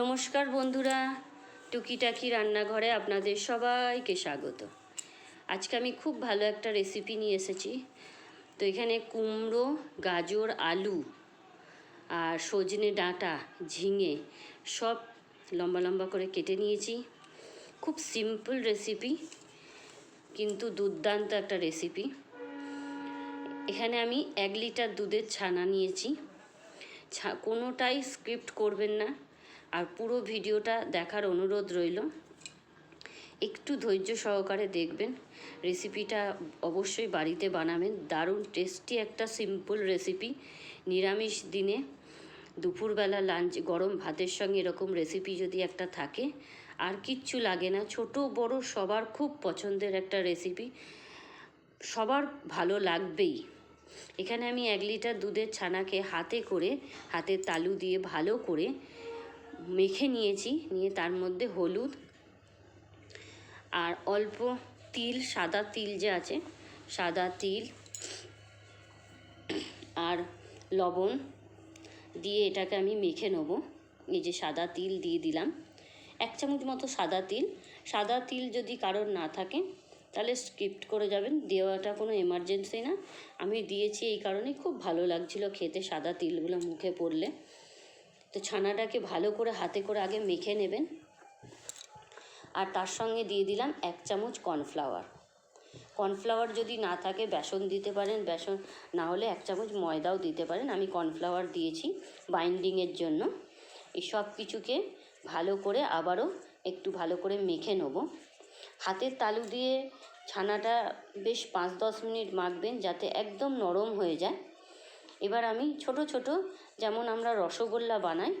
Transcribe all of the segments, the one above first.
নমস্কার বন্ধুরা, টুকিটাকি রান্নাঘরে আপনাদের সবাইকে স্বাগত। আজকে আমি খুব ভালো একটা রেসিপি নিয়ে এসেছি। তো এখানে কুমড়ো, গাজর, আলু আর সজনে ডাঁটা, ঝিঙে সব লম্বা লম্বা করে কেটে নিয়েছি। খুব সিম্পল রেসিপি কিন্তু দুর্দান্ত একটা রেসিপি এখানে আমি এক লিটার দুধের ছানা নিয়েছি। ছা কোনোটাই স্ক্রিপ্ট করবেন না। আর পুরো ভিডিওটা দেখার অনুরোধ রইল। একটু ধৈর্য সহকারে দেখবেন। রেসিপিটা অবশ্যই বাড়িতে বানাবেন। দারুণ টেস্টি একটা সিম্পল রেসিপি নিরামিষ দিনে দুপুরবেলা লাঞ্চ গরম ভাতের সঙ্গে এরকম রেসিপি যদি একটা থাকে, আর কিচ্ছু লাগে না। ছোট, বড়, সবার খুব পছন্দের একটা রেসিপি সবার ভালো লাগবেই। এখানে আমি এক লিটার দুধের ছানাকে হাতে করে হাতের তালু দিয়ে ভালো করে মেখে নিয়েছি, নিয়ে তার মধ্যে হলুদ আর অল্প তিল, সাদা তিল যে আছে, সাদা তিল আর লবণ দিয়ে এটাকে আমি মেখে নেব। এই যে সাদা তিল দিয়ে দিলাম। এক চামচ মতো সাদা তিল। সাদা তিল যদি কারোর না থাকে, তাহলে স্কিপ্ট করে যাবেন। দেওয়াটা কোনো এমার্জেন্সি না। আমি দিয়েছি এই কারণে খুব ভালো লাগছিল খেতে, সাদা তিলগুলো মুখে পড়লে। তো ছানাটাকে ভালো করে হাতে করে আগে মেখে নেবেন। আর তার সঙ্গে দিয়ে দিলাম এক চামচ কর্নফ্লাওয়ার। কর্নফ্লাওয়ার যদি না থাকে, বেসন দিতে পারেন, বেসন না হলে এক চামচ ময়দাও দিতে পারেন। আমি কর্নফ্লাওয়ার দিয়েছি বাইন্ডিংয়ের জন্য। এই সব কিছুকে ভালো করে আবারও একটু ভালো করে মেখে নেব। হাতের তালু দিয়ে ছানাটা বেশ পাঁচ দশ মিনিট মাখবেন যাতে একদম নরম হয়ে যায়। এবার আমি ছোট ছোট যেমন আমরা রসগোল্লা বানাই,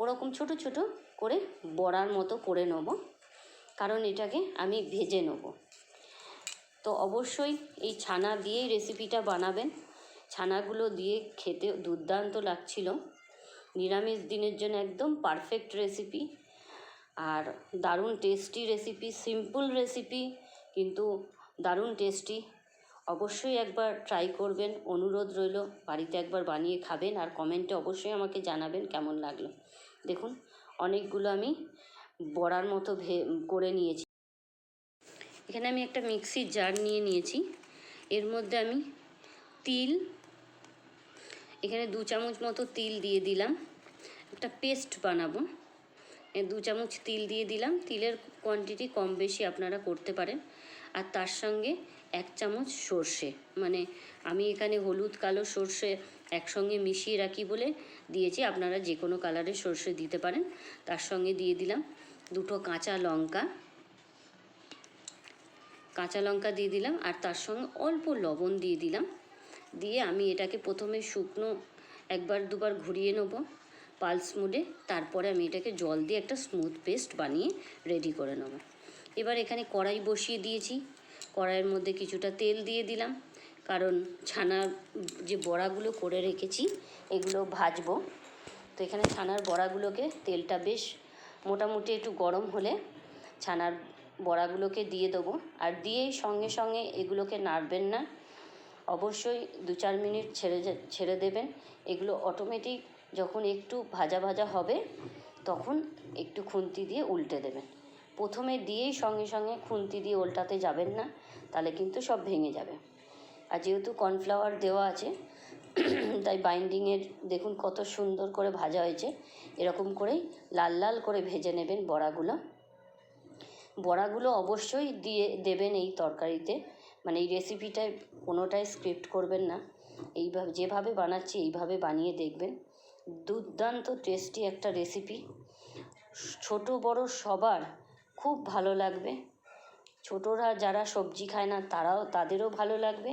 ওরকম ছোট ছোট করে বড়ার মতো করে নেব, কারণ এটাকে আমি ভেজে নেব। তো অবশ্যই এই ছানা দিয়েই রেসিপিটা বানাবেন। ছানাগুলো দিয়ে খেতে দুর্দান্ত লাগছিল। নিরামিষ দিনের জন্য একদম পারফেক্ট রেসিপি আর দারুণ টেস্টি রেসিপি সিম্পল রেসিপি কিন্তু দারুণ টেস্টি অবশ্যই একবার ট্রাই করবেন। অনুরোধ রইল, বাড়িতে একবার বানিয়ে খাবেন আর কমেন্টে অবশ্যই আমাকে জানাবেন কেমন লাগল। দেখুন, অনেকগুলো আমি বড়ার মতো ভে, করে নিয়েছি। এখানে আমি একটা মিক্সির জার নিয়ে নিয়েছি। এর মধ্যে আমি তিল, এখানে দু চামচ মতো তিল দিয়ে দিলাম। একটা পেস্ট বানাবো। দু চামচ তিল দিয়ে দিলাম। তিলের কোয়ান্টিটি কম বেশি আপনারা করতে পারেন। আর তার সঙ্গে এক চামচ সর্ষে। মানে আমি এখানে হলুদ, কালো সর্ষে একসঙ্গে মিশিয়ে রাখি বলে দিয়েছি। আপনারা যে কোনো কালারের সর্ষে দিতে পারেন। তার সঙ্গে দিয়ে দিলাম দুটো কাঁচা লঙ্কা। কাঁচা লঙ্কা দিয়ে দিলাম আর তার সঙ্গে অল্প লবণ দিয়ে দিলাম। দিয়ে আমি এটাকে প্রথমে শুকনো একবার দুবার ঘুরিয়ে নেব পালস মোডে। তারপরে আমি এটাকে জল দিয়ে একটা স্মুথ পেস্ট বানিয়ে রেডি করে নেব। এবার এখানে কড়াই বসিয়ে দিয়েছি। কড়াইয়ের মধ্যে কিছুটা তেল দিয়ে দিলাম। কারণ ছানার যে বড়াগুলো করে রেখেছি, এগুলো ভাজবো। তো এখানে ছানার বড়াগুলোকে, তেলটা বেশ মোটামুটি একটু গরম হলে ছানার বড়াগুলোকে দিয়ে দেবো। আর দিয়েই সঙ্গে সঙ্গে এগুলোকে নাড়বেন না। অবশ্যই দু চার মিনিট ছেড়ে ছেড়ে দেবেন। এগুলো অটোমেটিক যখন একটু ভাজা ভাজা হবে, তখন একটু খুন্তি দিয়ে উল্টে দেবেন। প্রথমে দিয়েই সঙ্গে সঙ্গে খুন্তি দিয়ে উল্টাতে যাবেন না, তাহলে কিন্তু সব ভেঙে যাবে। আর যেহেতু কর্নফ্লাওয়ার দেওয়া আছে, তাই বাইন্ডিংয়ের দেখুন কত সুন্দর করে ভাজা হয়েছে। এরকম করেই লাল লাল করে ভেজে নেবেন বড়াগুলো। বড়াগুলো অবশ্যই দিয়ে দেবেন এই তরকারিতে। মানে এই রেসিপিটায় কোনোটাই স্ক্রিপ্ট করবেন না। এইভাবে যেভাবে বানাচ্ছি, এইভাবে বানিয়ে দেখবেন। দুর্দান্ত টেস্টি একটা রেসিপি। ছোট বড় সবার খুব ভালো লাগবে। ছোটরা যারা সবজি খায় না, তারাও তাদেরও ভালো লাগবে।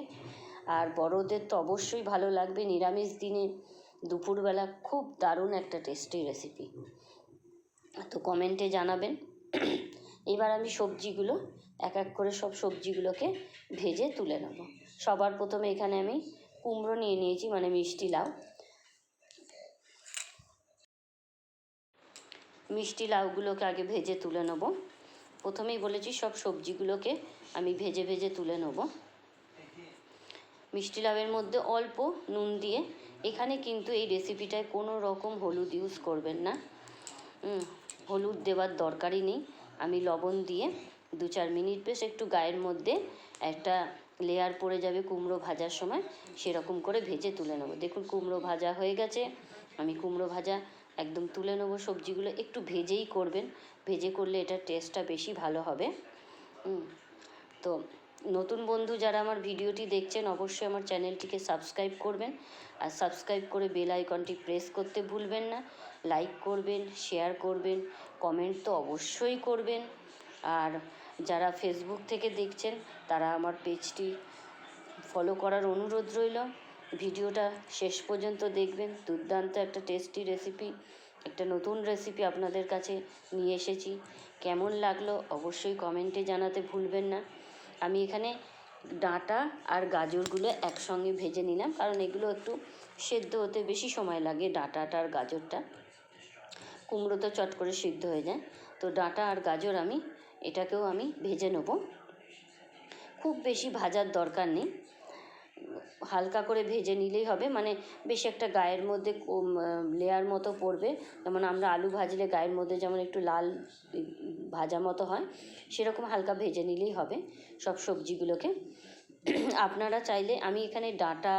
আর বড়দের তো অবশ্যই ভালো লাগবে। নিরামিষ দিনে দুপুরবেলা খুব দারুণ একটা টেস্টি রেসিপি তো কমেন্টে জানাবেন। এবার আমি সবজিগুলো, এক এক করে সব সবজিগুলোকে ভেজে তুলে নেব। সবার প্রথমে এখানে আমি কুমড়ো নিয়ে নিয়েছি মানে মিষ্টি লাউ। মিষ্টি লাউগুলোকে আগে ভেজে তুলে নেব। প্রথমেই বলেছি, সব সবজিগুলোকে আমি ভেজে ভেজে তুলে নেব। মিষ্টি লাভের মধ্যে অল্প নুন দিয়ে, এখানে কিন্তু এই রেসিপিটায় কোনো রকম হলুদ ইউজ করবেন না। হলুদ দেওয়ার দরকারই নেই। আমি লবণ দিয়ে দু চার মিনিট বেশ একটু গায়ের মধ্যে একটা লেয়ার পড়ে যাবে কুমড়ো ভাজার সময়, সেরকম করে ভেজে তুলে নেব। দেখুন, কুমড়ো ভাজা হয়ে গেছে। আমি কুমড়ো ভাজা একদম তুলে নেব সবজিগুলো, একটু ভেজেই করবেন। ভেজে করলে এটার টেস্টটা বেশি ভালো হবে। তো নতুন বন্ধু যারা আমার ভিডিওটি দেখছেন, অবশ্যই আমার চ্যানেলটিকে সাবস্ক্রাইব করবেন। আর সাবস্ক্রাইব করে বেল আইকনটি প্রেস করতে ভুলবেন না। লাইক করবেন শেয়ার করবেন কমেন্ট তো অবশ্যই করবেন। আর যারা ফেসবুক থেকে দেখছেন, তারা আমার পেজটি ফলো করার অনুরোধ রইল। ভিডিওটা শেষ পর্যন্ত দেখবেন। দুর্দান্ত একটা টেস্টি রেসিপি একটা নতুন রেসিপি আপনাদের কাছে নিয়ে এসেছি। কেমন লাগল অবশ্যই কমেন্টে জানাতে ভুলবেন না। আমি এখানে ডাঁটা আর গাজরগুলো একসঙ্গে ভেজে নিলাম, কারণ এগুলো একটু সেদ্ধ হতে বেশি সময় লাগে ডাঁটাটা আর গাজরটা। কুমড়ো তো চট করে সিদ্ধ হয়ে যায়। তো ডাঁটা আর গাজর আমি, এটাকেও আমি ভেজে নেব। খুব বেশি ভাজার দরকার নেই। হালকা করে ভেজে নিলেই হবে। মানে বেশ একটা গায়ের মধ্যে লেয়ার মতো পড়বে। যেমন আমরা আলু ভাজলে গায়ের মধ্যে যেমন একটু লাল ভাজা মতো হয়, সেরকম হালকা ভেজে নিলেই হবে সব সবজিগুলোকে। আপনারা চাইলে, আমি এখানে ডাঁটা,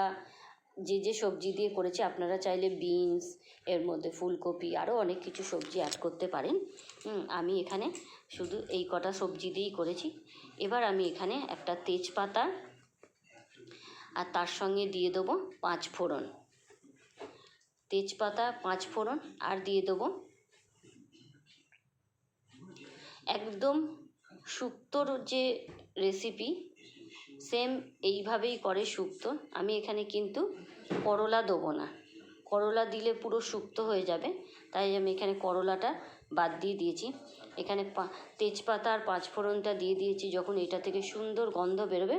যে যে সবজি দিয়ে করেছি, আপনারা চাইলে বিনস, এর মধ্যে ফুলকপি, আরও অনেক কিছু সবজি অ্যাড করতে পারেন। আমি এখানে শুধু এই কটা সবজি দিয়েই করেছি। এবার আমি এখানে একটা তেজপাতা আর তার সঙ্গে দিয়ে দেবো পাঁচ ফোড়ন। তেজপাতা পাঁচ ফোড়ন আর দিয়ে দেবো একদম শুক্তোর যে রেসিপি সেম এইভাবেই করে শুক্তো। আমি এখানে কিন্তু করলা দেবো না। করলা দিলে পুরো শুক্তো হয়ে যাবে, তাই আমি এখানে করলাটা বাদ দিয়ে দিয়েছি। এখানে তেজপাতা আর পাঁচফোড়নটা দিয়ে দিয়েছি, যখন এটা থেকে সুন্দর গন্ধ বেরোবে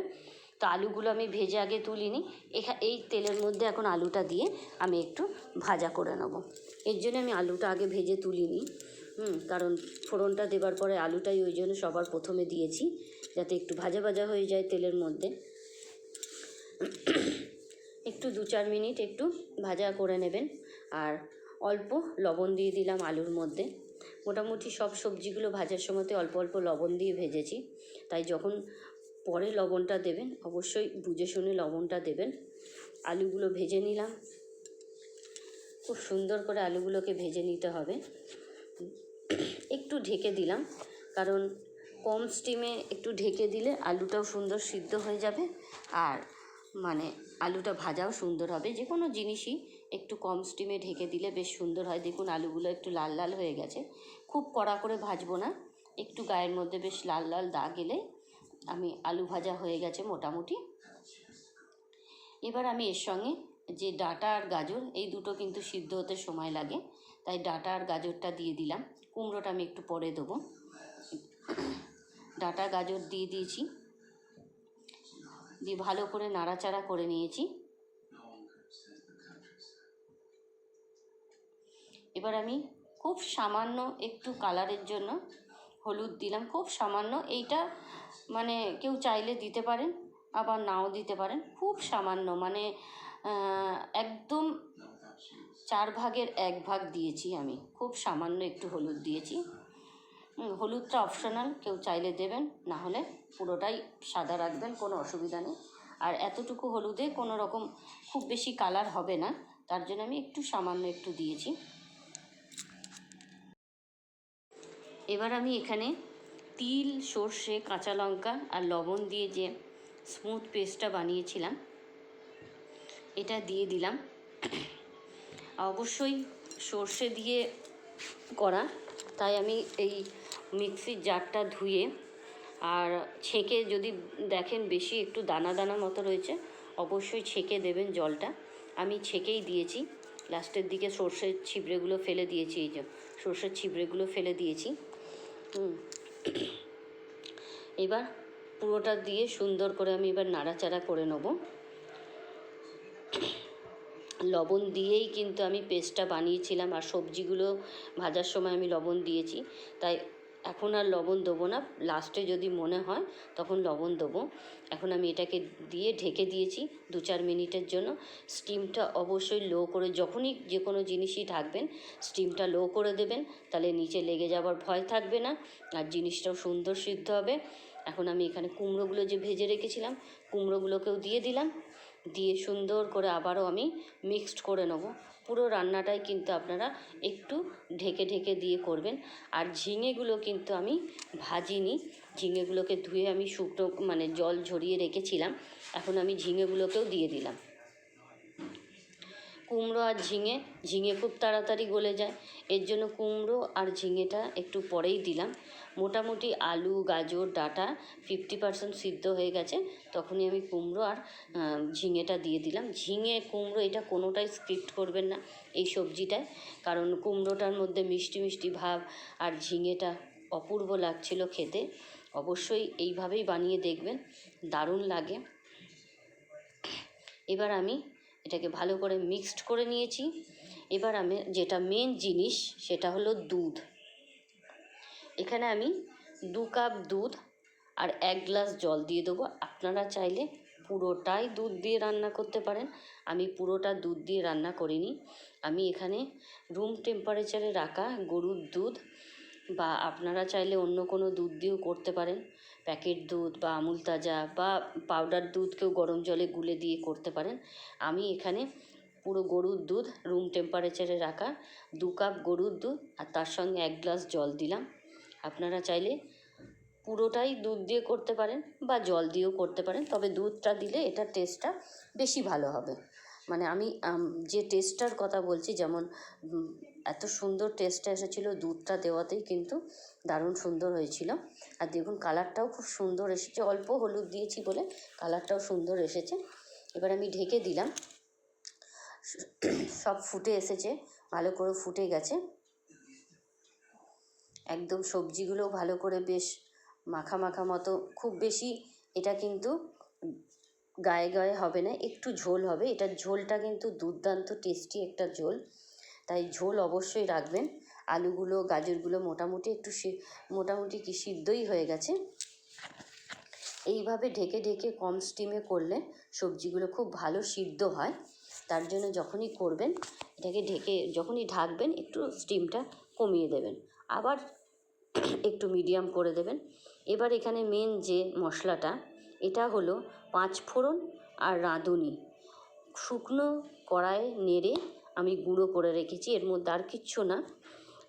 তো আলুগুলো আমি ভেজে আগে তুলিনি। এখা, এই তেলের মধ্যে এখন আলুটা দিয়ে আমি একটু ভাজা করে নেব। এর জন্য আমি আলুটা আগে ভেজে তুলিনি। হুম, কারণ ফোড়নটা দেবার পরে আলুটাই ওই জন্য সবার প্রথমে দিয়েছি, যাতে একটু ভাজা ভাজা হয়ে যায় তেলের মধ্যে। একটু দু চার মিনিট একটু ভাজা করে নেবেন। আর অল্প লবণ দিয়ে দিলাম আলুর মধ্যে। মোটামুটি সব সবজিগুলো ভাজার সময়তে অল্প অল্প লবণ দিয়ে ভেজেছি। তাই যখন পরে লবণটা দেবেন, অবশ্যই বুঝে শুনে লবণটা দেবেন। আলুগুলো ভেজে নিলাম। খুব সুন্দর করে আলুগুলোকে ভেজে নিতে হবে। একটু ঢেকে দিলাম, কারণ কম স্টিমে একটু ঢেকে দিলে আলুটাও সুন্দর সিদ্ধ হয়ে যাবে আর মানে আলুটা ভাজাও সুন্দর হবে। যে কোনো জিনিসই একটু কম স্টিমে ঢেকে দিলে বেশ সুন্দর হয়। দেখুন আলুগুলো একটু লাল লাল হয়ে গেছে। খুব কড়া করে ভাজবো না, একটু গায়ের মধ্যে বেশ লাল লাল দাগ এলে আমি আলু ভাজা হয়ে গেছে মোটামুটি। এবার আমি এর সঙ্গে যে ডাঁটা আর গাজর, এই দুটো কিন্তু সিদ্ধ হতে সময় লাগে। তাই ডাঁটা আর গাজরটা দিয়ে দিলাম। কুমড়োটা আমি একটু পরে দেবো। ডাঁটা, গাজর দিয়ে দিয়েছি। দিয়ে ভালো করে নাড়াচাড়া করে নিয়েছি। এবার আমি খুব সামান্য একটু কালারের জন্য হলুদ দিলাম। খুব সামান্য এইটা মানে কেউ চাইলে দিতে পারেন, আবার নাও দিতে পারেন। খুব সামান্য মানে একদম চার ভাগের এক ভাগ দিয়েছি আমি। খুব সামান্য একটু হলুদ দিয়েছি। হলুদটা অপশনাল, কেউ চাইলে দেবেন, না হলে পুরোটাই সাদা রাখবেন, কোনো অসুবিধা নেই। আর এতটুকু হলুদে কোনো রকম খুব বেশি কালার হবে না, তার জন্য আমি একটু সামান্য একটু দিয়েছি। এবার আমি এখানে তিল, সর্ষে, কাঁচা লঙ্কা আর লবণ দিয়ে যে স্মুথ পেস্টটা বানিয়েছিলাম, এটা দিয়ে দিলাম। অবশ্যই সর্ষে দিয়ে করা, তাই আমি এই মিক্সির জারটা ধুয়ে আর ছেঁকে যদি দেখেন বেশি একটু দানা দানা মতো রয়েছে, অবশ্যই ছেঁকে দেবেন জলটা। আমি ছেঁকেই দিয়েছি। লাস্টের দিকে সর্ষের ছিবড়েগুলো ফেলে দিয়েছি, এই যে সর্ষের ছিবড়েগুলো ফেলে দিয়েছি। হুম। এবার পুরোটা দিয়ে সুন্দর করে আমি এবার নাড়াচাড়া করে নেব। লবণ দিয়েই কিন্তু আমি পেস্টটা বানিয়েছিলাম আর সবজিগুলো ভাজার সময় আমি লবণ দিয়েছি। তাই এখন আর লবণ দেবো না। লাস্টে যদি মনে হয়, তখন লবণ দেবো। এখন আমি এটাকে দিয়ে ঢেকে দিয়েছি দু চার মিনিটের জন্য। স্টিমটা অবশ্যই লো করে, যখনই যে কোনো জিনিসই ঢাকবেন স্টিমটা লো করে দেবেন, তাহলে নিচে লেগে যাওয়ার ভয় থাকবে না। আর জিনিসটাও সুন্দর সিদ্ধ হবে। এখন আমি এখানে কুমড়োগুলো যে ভেজে রেখেছিলাম, কুমড়োগুলোকেও দিয়ে দিলাম। দিয়ে সুন্দর করে আবারও আমি মিক্সড করে নেব। পুরো রান্নাটাই কিন্তু আপনারা একটু ঢেকে ঢেকে দিয়ে করবেন। আর ঝিঙেগুলো কিন্তু আমি ভাজিনি। ঝিঙেগুলোকে ধুয়ে আমি শুকনো মানে জল ঝরিয়ে রেখেছিলাম। এখন আমি ঝিঙেগুলোকেও দিয়ে দিলাম। কুমড়ো আর ঝিঙে ঝিঙে খুব তাড়াতাড়ি গলে যায়। এর জন্য কুমড়ো আর ঝিঙেটা একটু পরেই দিলাম। মোটামুটি আলু, গাজর, ডাঁটা ফিফটি পার্সেন্ট সিদ্ধ হয়ে গেছে। তখনই আমি কুমড়ো আর ঝিঙেটা দিয়ে দিলাম। ঝিঙে, কুমড়ো এটা কোনোটাই স্ক্রিপ্ট করবেন না এই সবজিটায়। কারণ কুমড়োটার মধ্যে মিষ্টি মিষ্টি ভাব আর ঝিঙেটা অপূর্ব লাগছিল খেতে। অবশ্যই এইভাবেই বানিয়ে দেখবেন। দারুণ লাগে। এবার আমি এটাকে ভালো করে মিক্সড করে নিয়েছি। এবার আমি যেটা মেন জিনিস সেটা হলো দুধ। এখানে আমি দু কাপ দুধ আর এক গ্লাস জল দিয়ে দেবো। আপনারা চাইলে পুরোটাই দুধ দিয়ে রান্না করতে পারেন। আমি পুরোটা দুধ দিয়ে রান্না করিনি। আমি এখানে রুম টেম্পারেচারে রাখা গরুর দুধ বা আপনারা চাইলে অন্য কোনো দুধ দিয়েও করতে পারেন। প্যাকেট দুধ বা আমুল তাজা বা পাউডার দুধকেও গরম জলে গুলে দিয়ে করতে পারেন। আমি এখানে পুরো গরুর দুধ রুম টেম্পারেচারে রাখা দু কাপ গরুর দুধ আর তার সঙ্গে এক গ্লাস জল দিলাম। আপনারা চাইলে পুরোটাই দুধ দিয়ে করতে পারেন বা জল দিয়েও করতে পারেন। তবে দুধটা দিলে এটার টেস্টটা বেশি ভালো হবে। মানে আমি যে টেস্টটার কথা বলছি, যেমন এত সুন্দর টেস্টটা এসেছিল দুধটা দেওয়াতেই কিন্তু দারুণ সুন্দর হয়েছিল। আর দেখুন কালারটাও খুব সুন্দর এসেছে, অল্প হলুদ দিয়েছি বলে কালারটাও সুন্দর এসেছে। এবার আমি ঢেকে দিলাম। সব ফুটে এসেছে, ভালো করে ফুটে গেছে। একদম সবজিগুলোও ভালো করে বেশ মাখা মাখা মতো, খুব বেশি এটা কিন্তু গায়ে গায়ে হবে না, একটু ঝোল হবে। এটার ঝোলটা কিন্তু দুর্দান্ত টেস্টি একটা ঝোল। তাই ঝোল অবশ্যই রাখবেন। আলুগুলো, গাজরগুলো মোটামুটি একটু মোটামুটি কি সিদ্ধই হয়ে গেছে। এইভাবে ঢেকে ঢেকে কম স্টিমে করলে সবজিগুলো খুব ভালো সিদ্ধ হয়। তার জন্য যখনই করবেন, এটাকে ঢেকে যখনই ঢাকবেন, একটু স্টিমটা কমিয়ে দেবেন। আবার একটু মিডিয়াম করে দেবেন। এবার এখানে মেন যে মশলাটা, এটা হলো পাঁচ ফোড়ন আর রাঁধুনি। শুকনো কড়ায় নেড়ে আমি গুঁড়ো করে রেখেছি, এর মধ্যে আর কিচ্ছু না।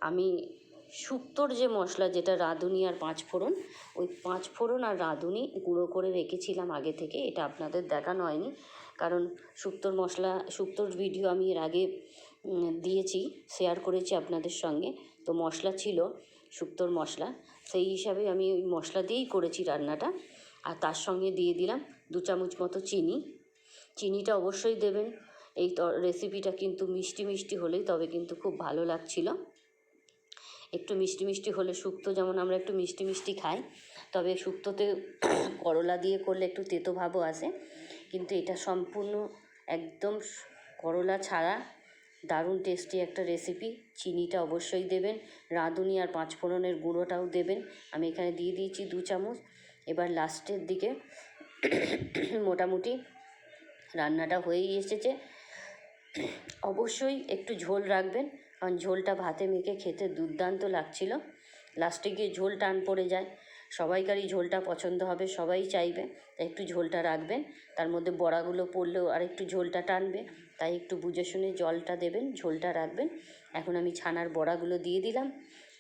আমি শুক্তোর যে মশলা, যেটা রাঁধুনি আর পাঁচ ফোড়ন, ওই পাঁচ ফোড়ন আর রাঁধুনি গুঁড়ো করে রেখেছিলাম আগে থেকে, এটা আপনাদের দেখানো হয়নি। কারণ শুক্তোর মশলা শুক্তোর ভিডিও আমি এর আগে দিয়েছি, শেয়ার করেছি আপনাদের সঙ্গে। তো মশলা ছিল শুক্তোর মশলা, সেই হিসাবে আমি ওই মশলা দিয়েই করেছি রান্নাটা। আর তার সঙ্গে দিয়ে দিলাম দু চামচ মতো চিনি। চিনিটা অবশ্যই দেবেন। এই রেসিপিটা কিন্তু মিষ্টি মিষ্টি হলেই তবে কিন্তু খুব ভালো লাগছিল। একটু মিষ্টি মিষ্টি হলে শুক্তো যেমন আমরা একটু মিষ্টি মিষ্টি খাই, তবে শুক্তোতে করলা দিয়ে করলে একটু তেতো ভাবও আসে। কিন্তু এটা সম্পূর্ণ একদম করলা ছাড়া দারুণ টেস্টি একটা রেসিপি চিনিটা অবশ্যই দেবেন, রাঁধুনি আর পাঁচফোড়নের গুঁড়োটাও দেবেন। আমি এখানে দিয়ে দিয়েছি দু চামচ। এবার লাস্টের দিকে মোটামুটি রান্নাটা হয়েই এসেছে। অবশ্যই একটু ঝোল রাখবেন, কারণ ঝোলটা ভাতে মেখে খেতে দুর্দান্ত লাগছিল। লাস্টে গিয়ে ঝোল টান পড়ে যায়। সবাইকারই ঝোলটা পছন্দ হবে, সবাই চাইবে, তাই একটু ঝোলটা রাখবেন। তার মধ্যে বড়াগুলো পড়লেও আর একটু ঝোলটা টানবে, তাই একটু বুঝে শুনে জলটা দেবেন, ঝোলটা রাখবেন। এখন আমি ছানার বড়াগুলো দিয়ে দিলাম,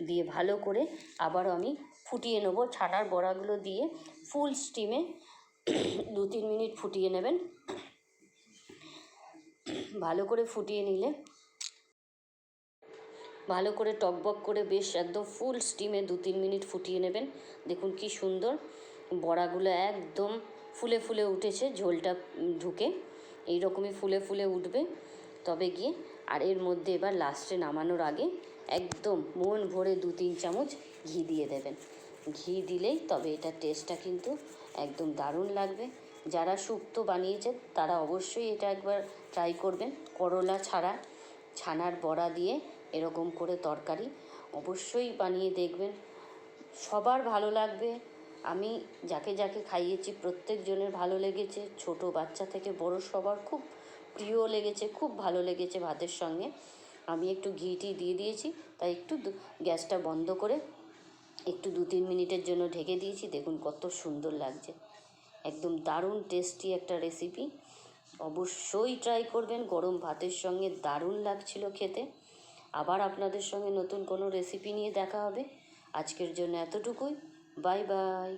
দিয়ে ভালো করে আবারও আমি ফুটিয়ে নেব। ছানার বড়াগুলো দিয়ে ফুল স্টিমে দু তিন মিনিট ফুটিয়ে নেবেন। ভালো করে ফুটিয়ে নিলে, ভালো করে টকবক করে বেশ একদম ফুল স্টিমে দু তিন মিনিট ফুটিয়ে নেবেন। দেখুন কি সুন্দর বড়াগুলো একদম ফুলে ফুলে উঠেছে, ঝোলটা ঢুকে। এই রকমই ফুলে ফুলে উঠবে। তবে গিয়ে আর এর মধ্যে এবার লাস্টে নামানোর আগে একদম মন ভরে দু তিন চামচ ঘি দিয়ে দেবেন। ঘি দিলেই তবে এটার টেস্টটা কিন্তু একদম দারুণ লাগবে। যারা শুক্তো বানিয়েছে তারা অবশ্যই এটা একবার ট্রাই করবেন। করলা ছাড়া, ছানার বড়া দিয়ে এরকম করে তরকারি অবশ্যই বানিয়ে দেখবেন। সবার ভালো লাগবে। আমি যাকে যাকে খাইয়েছি, প্রত্যেকজনের ভালো লেগেছে। ছোট বাচ্চা থেকে বড় সবার খুব প্রিয় লেগেছে, খুব ভালো লেগেছে ভাতের সঙ্গে। আমি একটু ঘি টি দিয়ে দিয়েছি, তাই একটু গ্যাসটা বন্ধ করে একটু দু তিন মিনিটের জন্য ঢেকে দিয়েছি। দেখুন কত সুন্দর লাগছে। একদম দারুণ টেস্টি একটা রেসিপি অবশ্যই ট্রাই করবেন, গরম ভাতের সঙ্গে দারুণ লাগছিল খেতে। আবার আপনাদের সঙ্গে নতুন কোনো রেসিপি নিয়ে দেখা হবে। আজকের জন্য এতটুকুই। Bye bye